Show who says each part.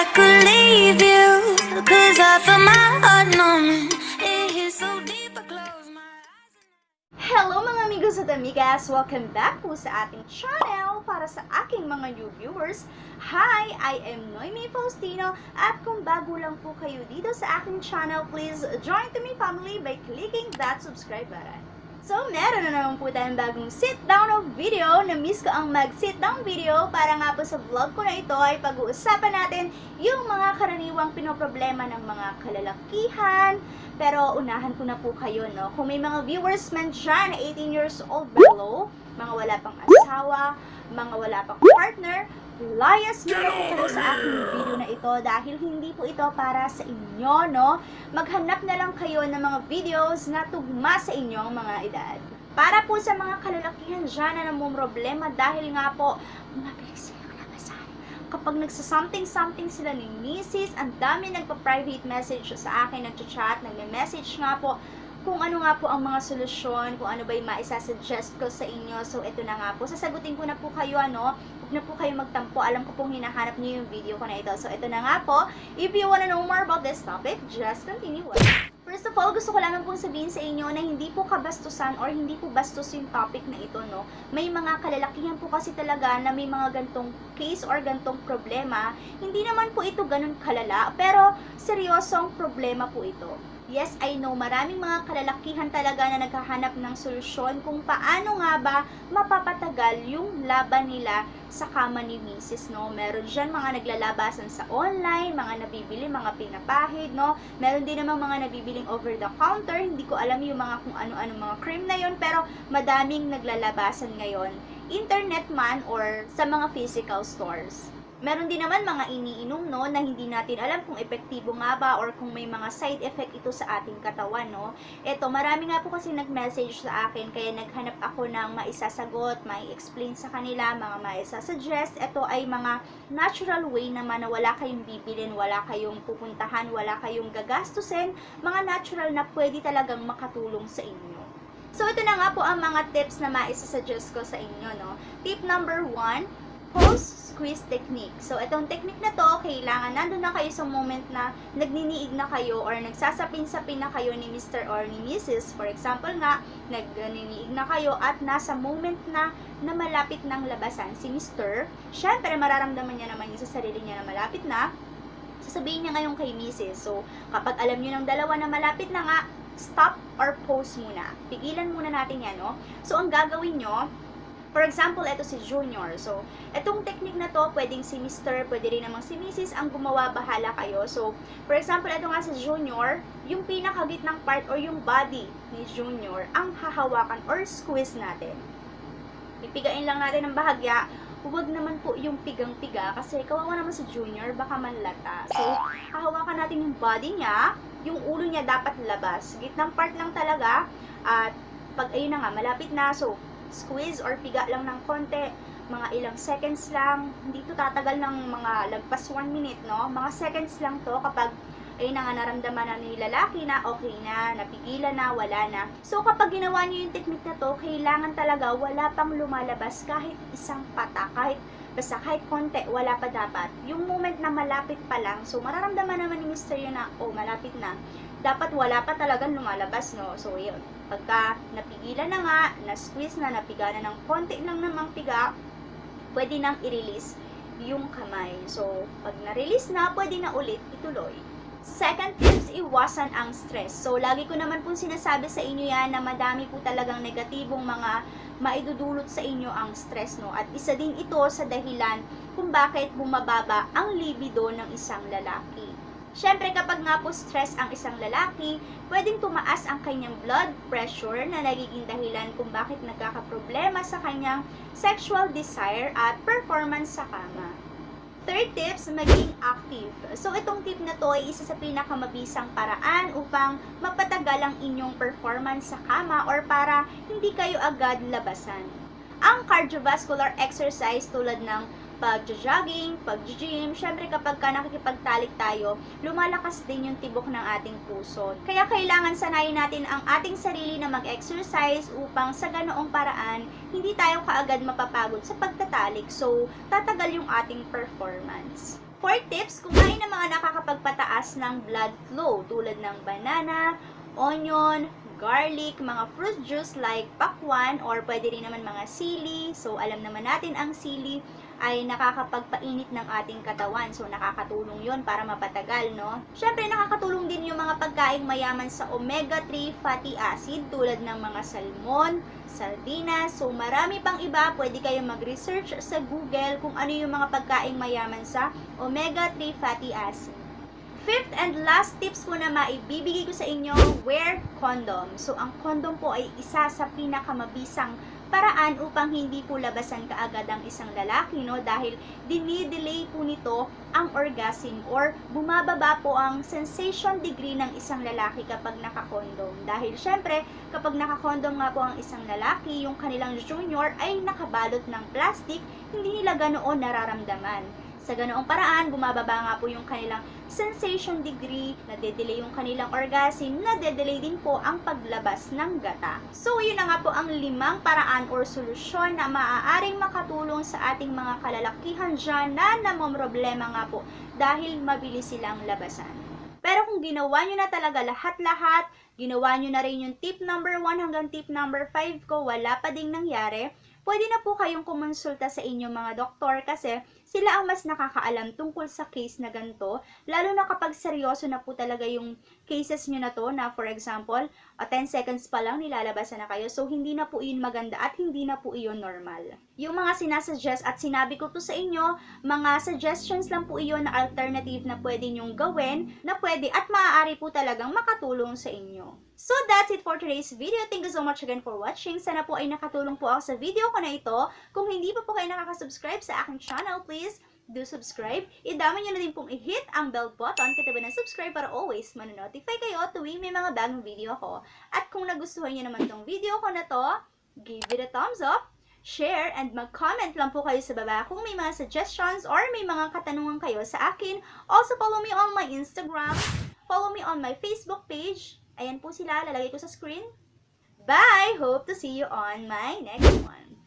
Speaker 1: I leave you. Cause I feel my heart. It hits so deep, I close my eyes.
Speaker 2: Hello mga amigos at amigas! Welcome back po sa ating channel para sa aking mga new viewers. Hi! I am Noemi Faustino at kung bago lang po kayo dito sa aking channel, please join to me family by clicking that subscribe button. So, meron na naman po tayong bagong sit-down of video. Na-miss ko ang mag-sit-down video para nga po sa vlog ko na ito ay pag-uusapan natin yung mga karaniwang pinoproblema ng mga kalalakihan, pero unahan ko na po kayo, no? Kung may mga viewers man dyan na 18 years old below, mga wala pang asawa, mga wala pang partner, layas nyo na po kayo sa aking video na ito dahil hindi po ito para sa inyo, no? Maghanap na lang kayo ng mga videos na tugma sa inyong mga edad. Para po sa mga kalalakihan dyan na namumroblema dahil nga po, mabilis silang labasan kapag nagsa-something-something sila ni Mrs. Ang dami nagpa-private message sa akin, nagchat-chat, nagme-message nga po kung ano nga po ang mga solusyon, kung ano ba yung maisasuggest ko sa inyo. So, ito na nga po. Sasagutin ko na po kayo, ano, huwag na po kayo magtampo. Alam ko pong hinahanap niyo yung video ko na ito. So, ito na nga po. If you wanna know more about this topic, just continue watching. First of all, gusto ko lamang pong sabihin sa inyo na hindi po kabastusan or hindi po bastos yung topic na ito, no? May mga kalalakihan po kasi talaga na may mga gantong case or gantong problema. Hindi naman po ito ganun kalala, pero seryosong problema po ito. Yes, I know, maraming mga kalalakihan talaga na naghahanap ng solusyon kung paano nga ba mapapatagal yung laban nila sa kama ni Mrs. No? Meron dyan mga naglalabasan sa online, mga nabibili, mga pinapahid, no? Meron din namang mga nabibiling over the counter, hindi ko alam yung mga kung ano-ano mga cream na yun, pero madaming naglalabasan ngayon. Internet man or sa mga physical stores. Meron din naman mga iniinom no na hindi natin alam kung epektibo nga ba or kung may mga side effect ito sa ating katawan no. Ito, marami nga po kasi nag-message sa akin kaya naghanap ako ng maisasagot, mai-explain sa kanila, mga maisasuggest. Ito ay mga natural way naman na wala kayong bibilin, wala kayong pupuntahan, wala kayong gagastusin, mga natural na pwede talagang makatulong sa inyo. So, ito na nga po ang mga tips na maisasuggest ko sa inyo, no. Tip number one, post squeeze technique. So, itong technique na to, kailangan nandun na kayo sa moment na nagniniig na kayo or nagsasapin-sapin na kayo ni Mr. or ni Mrs. For example nga, nagniniig na kayo at nasa moment na na malapit ng labasan si Mr. Siyempre, mararamdaman niya naman yun sa sarili niya na malapit na. Sasabihin niya ngayon kay Mrs. So, kapag alam niyo ng dalawa na malapit na nga, stop or pause muna. Pigilan muna natin yan, no? So, ang gagawin nyo, For example, ito si Junior. So, itong technique na to, pwedeng si Mr., pwede rin namang si Mrs. ang gumawa, bahala kayo. So, for example, ito nga si Junior, yung pinakagitnang part or yung body ni Junior, ang hahawakan or squeeze natin. Ipigain lang natin ng bahagya, huwag naman po yung pigang-piga kasi kawawa naman si Junior, baka manlata. So, hahawakan natin yung body niya, yung ulo niya dapat labas. Gitnang part lang talaga, at pag ayun na nga, malapit na, so, squeeze or piga lang ng konti, mga ilang seconds lang, hindi to tatagal ng mga lagpas 1 minute, no? Mga seconds lang to kapag ayun na nga naramdaman na ni lalaki na okay na, napigilan na, wala na. So kapag ginawa niyo yung technique na to, kailangan talaga wala pang lumalabas kahit isang pata, kahit basta kahit konti, wala pa dapat. Yung moment na malapit pa lang, so mararamdaman naman ni Mr. yun na, oh, malapit na. Dapat wala pa talagang lumalabas, no? So, yun. Pagka napigilan na nga, na-squeeze na, napiga na ng konti lang namang piga, pwede nang i-release yung kamay. So, pag na-release na, pwede na ulit ituloy. Second tips, iwasan ang stress. So, lagi ko naman pong sinasabi sa inyo yan na madami po talagang negatibong mga maidudulot sa inyo ang stress, no? At isa din ito sa dahilan kung bakit bumababa ang libido ng isang lalaki. Siyempre, kapag nga po stress ang isang lalaki, pwedeng tumaas ang kanyang blood pressure na nagiging dahilan kung bakit nagkakaproblema sa kanyang sexual desire at performance sa kama. Third tips, maging active. So, itong tip na to ay isa sa pinakamabisang paraan upang mapatagal ang inyong performance sa kama or para hindi kayo agad labasan. Ang cardiovascular exercise tulad ng pag-jogging, pag-gym, syempre kapag ka nakikipagtalik tayo, lumalakas din yung tibok ng ating puso. Kaya kailangan sanayin natin ang ating sarili na mag-exercise upang sa ganoong paraan, hindi tayo kaagad mapapagod sa pagtatalik. So, tatagal yung ating performance. For tips, kumain ng mga nakakapagpataas ng blood flow tulad ng banana, onion, garlic, mga fruit juice like pakwan or pwede rin naman mga sili. So, alam naman natin ang sili ay nakakapagpainit ng ating katawan. So, nakakatulong yon para mapatagal, no? Siyempre, nakakatulong din yung mga pagkaing mayaman sa omega-3 fatty acid tulad ng mga salmon, sardinas. So, marami pang iba. Pwede kayong mag-research sa Google kung ano yung mga pagkaing mayaman sa omega-3 fatty acid. Fifth and last tips ko na maibibigay ko sa inyo, wear condom. So, ang condom po ay isa sa pinakamabisang paraan upang hindi po labasan kaagad ang isang lalaki, no? Dahil dinidelay po nito ang orgasm or bumababa po ang sensation degree ng isang lalaki kapag nakakondom. Dahil syempre, kapag nakakondom nga po ang isang lalaki, yung kanilang junior ay nakabalot ng plastic, hindi nila ganoon nararamdaman. Sa ganoong paraan, bumababa nga po yung kanilang sensation degree, nade-delay yung kanilang orgasm, nade-delay din po ang paglabas ng gata. So, yun na nga po ang limang paraan or solusyon na maaaring makatulong sa ating mga kalalakihan dyan na namomroblema nga po dahil mabilis silang labasan. Pero kung ginawa nyo na talaga lahat-lahat, ginawa nyo na rin yung tip number 1 hanggang tip number 5 ko, wala pa ding nangyari, pwede na po kayong kumonsulta sa inyong mga doktor kasi sila ang mas nakakaalam tungkol sa case na ganito, lalo na kapag seryoso na po talaga yung cases nyo na to, na for example, a 10 seconds pa lang nilalabasan na kayo, so hindi na po iyon maganda at hindi na po iyon normal. Yung mga sinasuggest at sinabi ko to sa inyo, mga suggestions lang po iyon na alternative na pwede nyong gawin, na pwede at maaari po talagang makatulong sa inyo. So that's it for today's video. Thank you so much again for watching. Sana po ay nakatulong po ako sa video ko na ito. Kung hindi pa po kayo nakaka-subscribe sa aking channel, please do subscribe. Idama nyo na din pong i-hit ang bell button katabi ng subscribe para always manonotify kayo tuwing may mga bagong video ko. At kung nagustuhan nyo naman tong video ko na to, give it a thumbs up, share, and mag-comment lang po kayo sa baba kung may mga suggestions or may mga katanungan kayo sa akin. Also, follow me on my Instagram, follow me on my Facebook page. Ayan po sila, lalagay ko sa screen. Bye! Hope to see you on my next one.